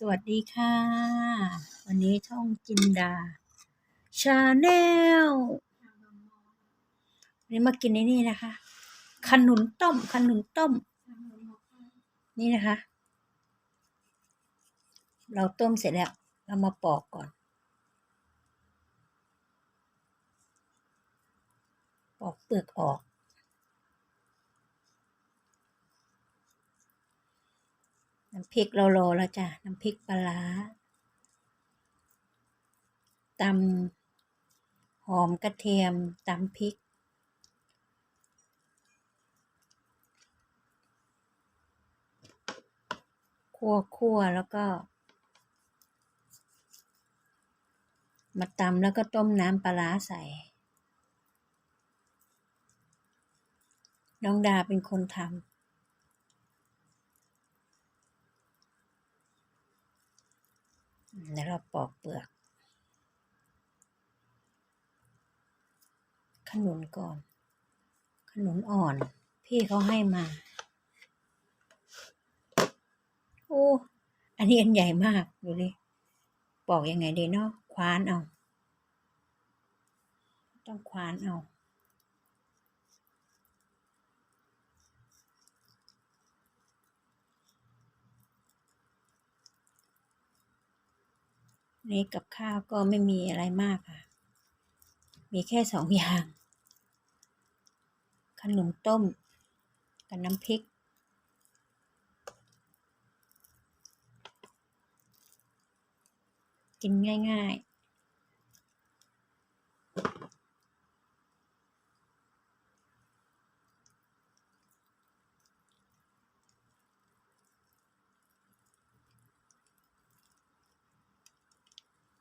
สวัสดีค่ะ วันนี้ช่องจินดาชาแนลวันนี้มากินในนี่นะคะ ขนุนต้ม ขนุนต้ม นี่นะคะ เราต้มเสร็จแล้ว เรามาปอกก่อน ปอกเปลือกออก น้ำพริกเราโรอแล้วจ้ะ น้ำพริกปลาตำหอมกระเทียมตำพริก คั่วคั่วแล้วก็ มาตำแล้วก็ต้มน้ำปลาใส่น้องดาเป็นคนทำ เดี๋ยวเราปอกเปลือก ขนุนก่อน ขนุนอ่อน พี่เขาให้มา โอ้ อันนี้อันใหญ่มากดูดิปอกยังไงดีเนาะ คว้านเอา ต้องคว้านเอา นี่กับข้าวก็ไม่มีอะไรมากค่ะ มีแค่สองอย่าง ขนมต้ม กับน้ำพริก กินง่าย